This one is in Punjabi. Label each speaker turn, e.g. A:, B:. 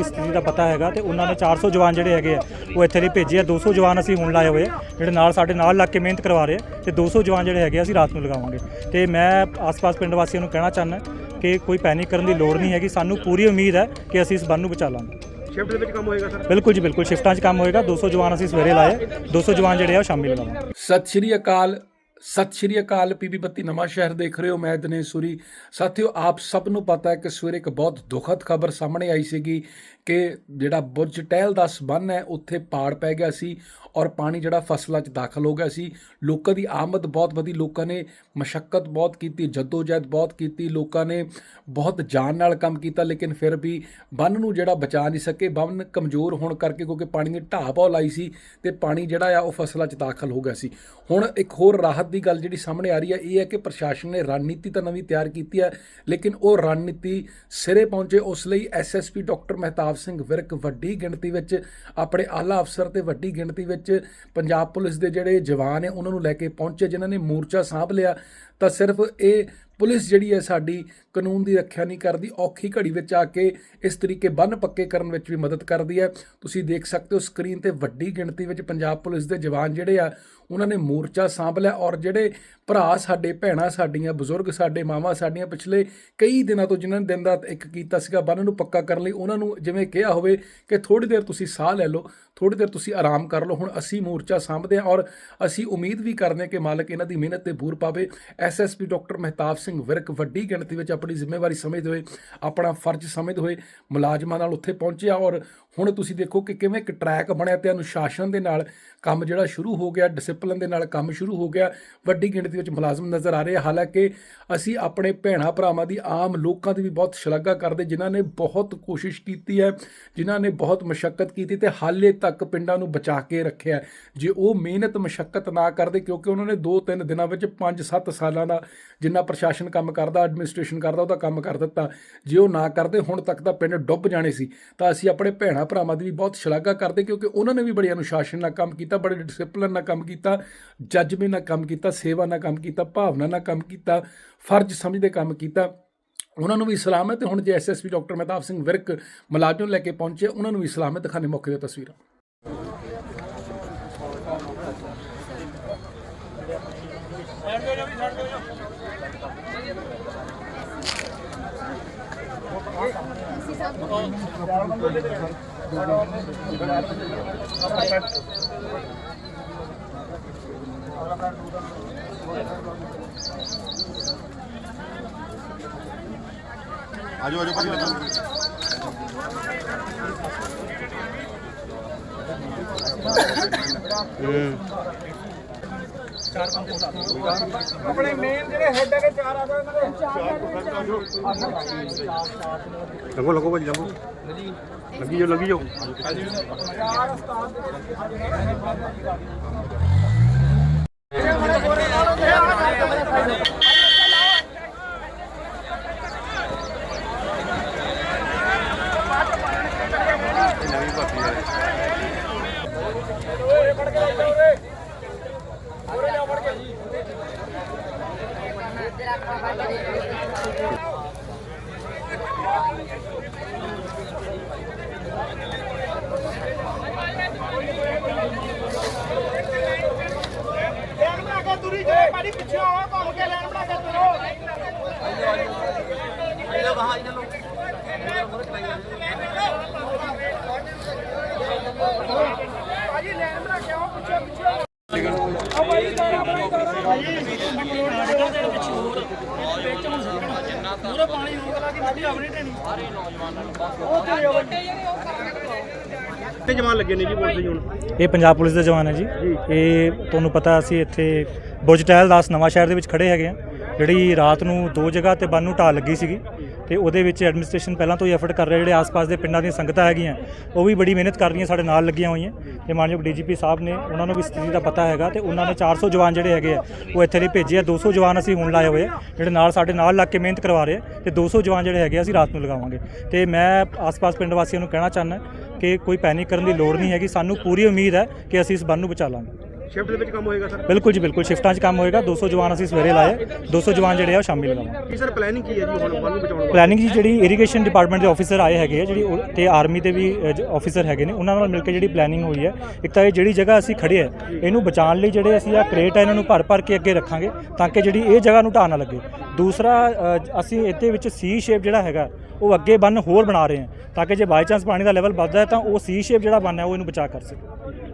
A: ਇਸ ਸਥਿਤੀ ਦਾ ਪਤਾ ਹੈਗਾ ਤੇ ਉਹਨਾਂ ਨੇ 400 ਜਵਾਨ ਜਿਹੜੇ ਹੈਗੇ ਆ ਉਹ ਇੱਥੇ ਲਈ ਭੇਜੇ ਆ। 200 ਜਵਾਨ ਅਸੀਂ ਹੁਣ ਲਾਏ ਹੋਏ ਆ ਜਿਹੜੇ ਨਾਲ ਸਾਡੇ ਨਾਲ ਲੱਗ ਕੇ ਮਿਹਨਤ ਕਰਵਾ ਰਹੇ ਆ ਤੇ 200 ਜਵਾਨ ਜਿਹੜੇ ਹੈਗੇ ਆ ਅਸੀਂ ਰਾਤ ਨੂੰ ਲਗਾਵਾਂਗੇ। ਤੇ ਮੈਂ ਆਸ-ਪਾਸ ਪਿੰਡ ਵਾਸੀਆਂ ਨੂੰ ਕਹਿਣਾ ਚਾਹੁੰਦਾ ਕਿ ਕੋਈ ਪੈਨਿਕ ਕਰਨ ਦੀ ਲੋੜ ਨਹੀਂ ਹੈਗੀ ਸਾਨੂੰ ਪੂਰੀ ਉਮੀਦ ਹੈ ਕਿ ਅਸੀਂ ਇਸ ਬੰਨ ਨੂੰ ਬਚਾ ਲਾਂਗੇ।
B: ਸ਼ਿਫਟ ਦੇ ਵਿੱਚ ਕੰਮ ਹੋਏਗਾ ਸਰ?
A: ਬਿਲਕੁਲ ਜੀ ਬਿਲਕੁਲ। ਸ਼ਿਫਟਾਂ 'ਚ ਕੰਮ ਹੋਏਗਾ 200 ਜਵਾਨ ਅਸੀਂ ਸਵੇਰੇ ਲਾਏ 200 ਜਵਾਨ ਜਿਹੜੇ ਆ ਉਹ ਸ਼ਾਮੀ ਲਗਾਵਾਂਗੇ।
C: ਸਤਿ ਸ਼੍ਰੀ ਅਕਾਲ ਸਤਿ ਸ਼੍ਰੀ ਅਕਾਲ ਪੀਬੀ ਬੱਤੀ, ਨਵਾਂ ਸ਼ਹਿਰ ਦੇਖ ਰਹੇ ਹੋ ਮੈਂ ਦਿਨੇਸ਼ ਸੂਰੀ। ਸਾਥੀਓ, ਆਪ ਸਭ ਨੂੰ ਪਤਾ ਹੈ ਕਿ ਸਵੇਰੇ ਇੱਕ ਬਹੁਤ ਦੁਖਦ ਖਬਰ ਸਾਹਮਣੇ ਆਈ ਸੀਗੀ ਕਿ ਜਿਹੜਾ ਬੁਰਜ ਟਹਿਲ ਦਾ ਸਬੰਨ ਹੈ, ਉੱਥੇ ਪਾੜ ਪੈ ਗਿਆ ਸੀ ਔਰ ਪਾਣੀ ਜਿਹੜਾ ਫਸਲਾਂ 'ਚ ਦਾਖਲ ਹੋ ਗਿਆ ਸੀ। ਲੋਕਾਂ ਦੀ ਆਮਦ ਬਹੁਤ ਵਧੀ, ਲੋਕਾਂ ਨੇ ਮਸ਼ੱਕਤ ਬਹੁਤ ਕੀਤੀ, ਜਦੋਜਹਿਦ ਬਹੁਤ ਕੀਤੀ, ਲੋਕਾਂ ਨੇ ਬਹੁਤ ਜਾਨ ਨਾਲ ਕੰਮ ਕੀਤਾ, ਲੇਕਿਨ ਫਿਰ ਵੀ ਬੰਨ ਨੂੰ ਜਿਹੜਾ ਬਚਾ ਨਹੀਂ ਸਕੇ, ਬੰਨ ਕਮਜ਼ੋਰ ਹੋਣ ਕਰਕੇ ਕਿਉਂਕਿ ਪਾਣੀ ਦੀ ਢਾਹ ਬਹੁਤ ਲਾਈ ਸੀ ਤੇ ਪਾਣੀ ਜਿਹੜਾ ਆ ਉਹ ਫਸਲਾਂ 'ਚ ਦਾਖਲ ਹੋ ਗਿਆ ਸੀ। ਹੁਣ ਇੱਕ ਹੋਰ ਰਾਹਤ ਦੀ ਗੱਲ ਜਿਹੜੀ ਸਾਹਮਣੇ ਆ ਰਹੀ ਹੈ, ਇਹ ਹੈ ਕਿ ਪ੍ਰਸ਼ਾਸਨ ਨੇ ਰਣਨੀਤੀ ਤਾਂ ਨਵੀਂ ਤਿਆਰ ਕੀਤੀ ਹੈ, ਲੇਕਿਨ ਉਹ ਰਣਨੀਤੀ ਸਿਰੇ ਪਹੁੰਚੇ, ਉਸ ਲਈ ਐਸਐਸਪੀ ਡਾਕਟਰ ਮਹਿਤਾਬ ਸਿੰਘ ਵਿਰਕ ਵੱਡੀ ਗਿਣਤੀ ਵਿੱਚ, ਆਪਣੇ ਆਲਾ ਅਫਸਰ ਤੇ ਵੱਡੀ ਗਿਣਤੀ ਵਿੱਚ ਪੰਜਾਬ ਪੁਲਿਸ ਦੇ ਜਿਹੜੇ ਜਵਾਨ ਹੈ ਉਹਨਾਂ ਨੂੰ ਲੈ ਕੇ ਪਹੁੰਚੇ, ਜਿਨ੍ਹਾਂ ਨੇ ਮੋਰਚਾ ਸਾਂਭ ਲਿਆ। ਤਾਂ ਸਿਰਫ ਇਹ ਪੁਲਿਸ ਜਿਹੜੀ ਹੈ ਸਾਡੀ ਕਾਨੂੰਨ ਦੀ ਰੱਖਿਆ ਨਹੀਂ ਕਰਦੀ, ਔਖੀ ਘੜੀ ਵਿੱਚ ਆ ਕੇ ਇਸ ਤਰੀਕੇ ਬੰਨ ਪੱਕੇ ਕਰਨ ਵਿੱਚ ਵੀ ਮਦਦ ਕਰਦੀ ਹੈ। ਤੁਸੀਂ ਦੇਖ ਸਕਦੇ ਹੋ ਸਕਰੀਨ ਤੇ ਵੱਡੀ ਗਿਣਤੀ ਵਿੱਚ ਪੰਜਾਬ ਪੁਲਿਸ ਦੇ ਜਵਾਨ ਜਿਹੜੇ ਆ, ਉਹਨਾਂ ਨੇ ਮੋਰਚਾ ਸਾਂਭ ਲਿਆ ਔਰ ਜਿਹੜੇ ਭਰਾ ਸਾਡੇ, ਭੈਣਾਂ ਸਾਡੀਆਂ, ਬਜ਼ੁਰਗ ਸਾਡੇ, ਮਾਵਾਂ ਸਾਡੀਆਂ ਪਿਛਲੇ ਕਈ ਦਿਨਾਂ ਤੋਂ ਜਿਨ੍ਹਾਂ ਨੇ ਦਿਨ ਰਾਤ ਇੱਕ ਕੀਤਾ ਸੀਗਾ ਬੰਨ ਨੂੰ ਪੱਕਾ ਕਰਨ ਲਈ, ਉਹਨਾਂ ਨੂੰ ਜਿਵੇਂ ਕਿਹਾ ਹੋਵੇ ਕਿ ਥੋੜੀ ਦੇਰ ਤੁਸੀਂ ਸਾਹ ਲੈ ਲਓ ਥੋੜੀ ਦੇਰ ਤੁਸੀਂ ਆਰਾਮ ਕਰ ਲਓ, ਹੁਣ ਅਸੀਂ ਮੋਰਚਾ ਸਾਂਭਦੇ ਹਾਂ ਔਰ ਅਸੀਂ ਉਮੀਦ ਵੀ ਕਰਦੇ ਹਾਂ ਕਿ ਮਾਲਕ ਇਹਨਾਂ ਦੀ ਮਿਹਨਤ ਤੇ ਬੂਰ ਪਾਵੇ। ਐਸਐਸਪੀ ਡਾਕਟਰ ਮਹਿਤਾਬ ਸਿੰਘ ਵਿਰਕ ਵੱਡੀ ਗਿਣਤੀ ਵਿੱਚ ਆਪਣੀ ਜ਼ਿੰਮੇਵਾਰੀ ਸਮਝਦੇ ਹੋਏ, ਆਪਣਾ ਫਰਜ਼ ਸਮਝਦੇ ਹੋਏ ਮੁਲਾਜ਼ਮਾਂ ਨਾਲ ਉੱਥੇ ਪਹੁੰਚਿਆ ਔਰ ਹੁਣ ਤੁਸੀਂ ਦੇਖੋ ਕਿ ਕਿਵੇਂ ਇੱਕ ਟਰੈਕ ਬਣਿਆ ਤੇ ਅਨੁਸ਼ਾਸਨ ਦੇ ਨਾਲ ਕੰਮ ਜਿਹੜਾ ਸ਼ੁਰੂ ਹੋ ਗਿਆ ਡਿਸਪਲਿਨ ਦੇ ਨਾਲ ਕੰਮ ਸ਼ੁਰੂ ਹੋ ਗਿਆ, ਵੱਡੀ ਗਿਣਤੀ ਵਿੱਚ ਮੁਲਾਜ਼ਮ ਨਜ਼ਰ ਆ ਰਹੇ ਆ। ਹਾਲਾਂਕਿ ਅਸੀਂ ਆਪਣੇ ਭੈਣਾ ਭਰਾਵਾਂ ਦੀ ਆਮ ਲੋਕਾਂ ਦੀ ਵੀ ਬਹੁਤ ਸ਼ਲਾਘਾ ਕਰਦੇ, ਜਿਨ੍ਹਾਂ ਨੇ ਬਹੁਤ ਕੋਸ਼ਿਸ਼ ਕੀਤੀ ਹੈ, ਜਿਨ੍ਹਾਂ ਨੇ ਬਹੁਤ ਮਸ਼ੱਕਤ ਕੀਤੀ ਤੇ ਹਾਲੇ ਤੱਕ ਪਿੰਡਾਂ ਨੂੰ ਬਚਾ ਕੇ ਰੱਖਿਆ। ਜੇ ਉਹ ਮਿਹਨਤ ਮਸ਼ੱਕਤ ਨਾ ਕਰਦੇ, ਕਿਉਂਕਿ ਉਹਨਾਂ ਨੇ 2-3 ਦਿਨਾਂ ਵਿੱਚ 5-7 ਸਾਲਾਂ ਦਾ ਜਿੰਨਾ ਪ੍ਰਸ਼ਾਸਨ ਕੰਮ ਕਰਦਾ ਐਡਮਿਨਿਸਟ੍ਰੇਸ਼ਨ ਕਰਦਾ, ਉਹਦਾ ਕੰਮ ਕਰ ਦਿੱਤਾ। ਜੇ ਉਹ ਨਾ ਕਰਦੇ, ਹੁਣ ਤੱਕ ਤਾਂ ਪਿੰਡ ਡੁੱਬ ਜਾਣੇ ਸੀ। ਤਾਂ ਅਸੀਂ ਆਪਣੇ ਭੈਣਾ ਭਰਾਵਾਂ ਦੀ ਵੀ ਬਹੁਤ ਸ਼ਲਾਘਾ ਕਰਦੇ ਕਿਉਂਕਿ ਉਹਨਾਂ ਨੇ ਵੀ ਬੜੇ ਅਨੁਸ਼ਾਸਨ ਨਾਲ ਕੰਮ ਕੀਤਾ, ਬੜੇ ਡਿਸਪਲਿਨ ਨਾਲ ਕੰਮ ਕੀਤਾ ਜੱਜਮੇ ਨਾਲ ਕੰਮ ਕੀਤਾ, ਸੇਵਾ ਨਾਲ ਕੰਮ ਕੀਤਾ, ਭਾਵਨਾ ਨਾਲ ਕੰਮ ਕੀਤਾ, ਫਰਜ਼ ਸਮਝਦੇ ਕੰਮ ਕੀਤਾ। ਉਹਨਾਂ ਨੂੰ ਵੀ ਸਲਾਮ ਹੈ ਤੇ ਹੁਣ ਜੇ ਐਸਐਸਪੀ ਡਾਕਟਰ ਮਹਿਤਾਬ ਸਿੰਘ ਵਿਰਕ ਮੁਲਾਜ਼ਮ ਲੈ ਕੇ ਪਹੁੰਚੇ, ਉਹਨਾਂ ਨੂੰ ਵੀ ਸਲਾਮ ਹੈ ਦਿਖਾਣੇ ਮੌਕੇ ਦੀਆਂ ਤਸਵੀਰਾਂ।
B: ਆਜੋ ਆਜੋ ਭਾਜੀ ਲੱਗੋ
D: ਆਪਣੇ ਮੇਨ ਜਿਹੜੇ ਹੈੱਡ ਹੈਗੇ ਚਾਰ ਆ ਜਾਓ ਇਹਨਾਂ ਦੇ।
B: ਲੱਗੋ ਲੱਗੋ ਭਾਜੀ ਲੱਗੋ ਲੱਗੀ ਜੋ ਲੱਗੀ ਜੋ
D: ਚਾਰ ਉਸਤਾਦ ਦੇ Jangan takut, turun jangan panik. ਪੂਰਾ ਪਾਣੀ ਹੋ ਗਿਆ ਕਿ ਨਦੀ ਆਪਣੀ ਢੇਣੀ
B: ਕਿੰਨੇ ਜਵਾਨ ਲੱਗੇ ਨੇ ਜੀ ਪੁਲਿਸ ਦੇ ਹੁਣ
A: ਇਹ ਪੰਜਾਬ ਪੁਲਿਸ ਦੇ ਜਵਾਨ ਹੈ ਜੀ। ਇਹ ਤੁਹਾਨੂੰ ਪਤਾ ਅਸੀਂ ਇੱਥੇ ਬੁਰਜ ਟਹਿਲ ਦਾਸ ਨਵਾਂ ਸ਼ਹਿਰ ਦੇ ਵਿੱਚ ਖੜੇ ਹੈਗੇ ਆ ਜਿਹੜੀ ਰਾਤ ਨੂੰ ਦੋ ਜਗ੍ਹਾ ਤੇ ਬੰਨ ਨੂੰ ਢਾਹ ਲੱਗੀ ਸੀਗੀ ਤੇ ਉਹਦੇ ਵਿੱਚ ਐਡਮਿਨਿਸਟ੍ਰੇਸ਼ਨ ਪਹਿਲਾਂ ਤੋਂ ਹੀ ਐਫਰਟ ਕਰ ਰਿਹਾ, ਜਿਹੜੇ ਆਸ-ਪਾਸ ਦੇ ਪਿੰਡਾਂ ਦੀਆਂ ਸੰਗਤਾਂ ਹੈਗੀਆਂ, ਉਹ ਵੀ ਬੜੀ ਮਿਹਨਤ ਕਰ ਰਹੀਆਂ, ਸਾਡੇ ਨਾਲ ਲੱਗੀਆਂ ਹੋਈਆਂ। ਤੇ ਮਾਨਯੋਗ ਡੀਜੀਪੀ ਸਾਹਿਬ ਨੇ ਉਹਨਾਂ ਨੂੰ ਵੀ ਸਥਿਤੀ ਦਾ ਪਤਾ ਹੈਗਾ ਤੇ ਉਹਨਾਂ ਨੇ 400 ਜਵਾਨ ਜਿਹੜੇ ਹੈਗੇ ਆ, ਉਹ ਇੱਥੇ ਲਈ ਭੇਜੇ ਆ। 200 ਜਵਾਨ ਅਸੀਂ ਹੁਣ ਲਾਏ ਹੋਏ ਆ, ਜਿਹੜੇ ਨਾਲ ਸਾਡੇ ਨਾਲ ਲੱਗ ਕੇ ਮਿਹਨਤ ਕਰਵਾ ਰਹੇ ਆ ਤੇ 200 ਜਵਾਨ ਜਿਹੜੇ ਹੈਗੇ ਆ ਅਸੀਂ ਰਾਤ ਨੂੰ ਲਗਾਵਾਂਗੇ। ਤੇ ਮੈਂ ਆਸ-ਪਾਸ ਪਿੰਡ ਵਾਸੀਆਂ ਨੂੰ ਕਹਿਣਾ ਚਾਹੁੰਦਾ ਕਿ ਕੋਈ ਪੈਨਿਕ ਕਰਨ ਦੀ ਲੋੜ ਨਹੀਂ ਹੈਗੀ, ਸਾਨੂੰ ਪੂਰੀ ਉਮੀਦ ਹੈ ਕਿ ਅਸੀਂ ਇਸ ਬੰਨ ਨੂੰ ਬਚਾ ਲਾਂਗੇ।
B: ਸ਼ਿਫਟ ਦੇ ਵਿੱਚ ਕੰਮ ਹੋਏਗਾ ਸਰ?
A: ਬਿਲਕੁਲ ਜੀ ਬਿਲਕੁਲ। ਸ਼ਿਫਟਾਂ 'ਚ ਕੰਮ ਹੋਏਗਾ। 200 ਜਵਾਨ ਅਸੀਂ ਸਵੇਰੇ ਲਾਏ। 200 ਜਵਾਨ ਜਿਹੜੇ ਆ ਉਹ ਸ਼ਾਮੀ ਲਗਾਵਾਂਗੇ।
B: ਕੀ ਸਰ ਪਲੈਨਿੰਗ ਕੀ ਹੈ ਜੀ ਹੁਣ? ਬੰਨ ਨੂੰ ਬਚਾਉਣ ਵਾਸਤੇ?
A: ਪਲੈਨਿੰਗ ਜੀ ਜਿਹੜੀ ਇਰੀਗੇਸ਼ਨ ਡਿਪਾਰਟਮੈਂਟ ਦੇ ਆਫੀਸਰ ਆਏ ਹੈਗੇ ਆ ਜਿਹੜੀ ਉਹ- ਤੇ ਆਰਮੀ ਦੇ ਵੀ ਆਫੀਸਰ ਹੈਗੇ ਨੇ ਉਹਨਾਂ ਨਾਲ ਮਿਲ ਕੇ ਜਿਹੜੀ ਪਲੈਨਿੰਗ ਹੋਈ ਹੈ। ਇੱਕ ਤਾਂ ਇਹ ਜਿਹੜੀ ਜਗ੍ਹਾ ਅਸੀਂ ਖੜੇ ਆ ਇਹਨੂੰ ਬਚਾਉਣ ਲਈ ਜਿਹੜੇ ਅਸੀਂ ਆ ਕ੍ਰੇਟ ਆ ਇਹਨਾਂ ਨੂੰ ਭਰ ਭਰ ਕੇ ਅੱਗੇ ਰੱਖਾਂਗੇ ਤਾਂ ਕਿ ਜਿਹੜੀ ਇਹ ਜਗ੍ਹਾ ਨੂੰ ਢਾਹ ਨਾ ਲੱਗੇ। ਦੂਸਰਾ ਅ, ਅਸੀਂ ਇਹਦੇ ਵਿੱਚ ਸੀ ਸ਼ੇਪ ਜਿਹੜਾ ਹੈਗਾ ਉਹ ਅੱਗੇ ਬੰਨ ਹੋਰ ਬਣਾ ਰਹੇ ਹਾਂ ਤਾਂ ਕਿ ਜੇ ਬਾਈ ਚਾਂਸ ਪਾਣੀ ਦਾ ਲੈਵਲ ਵੱਧਦਾ ਹੈ ਤਾਂ ਉਹ ਸੀ ਸ਼ੇਪ ਜਿਹੜਾ ਬੰਨ ਹੈ ਉਹ ਇਹਨੂੰ ਬਚਾ ਕਰ ਸਕੇ।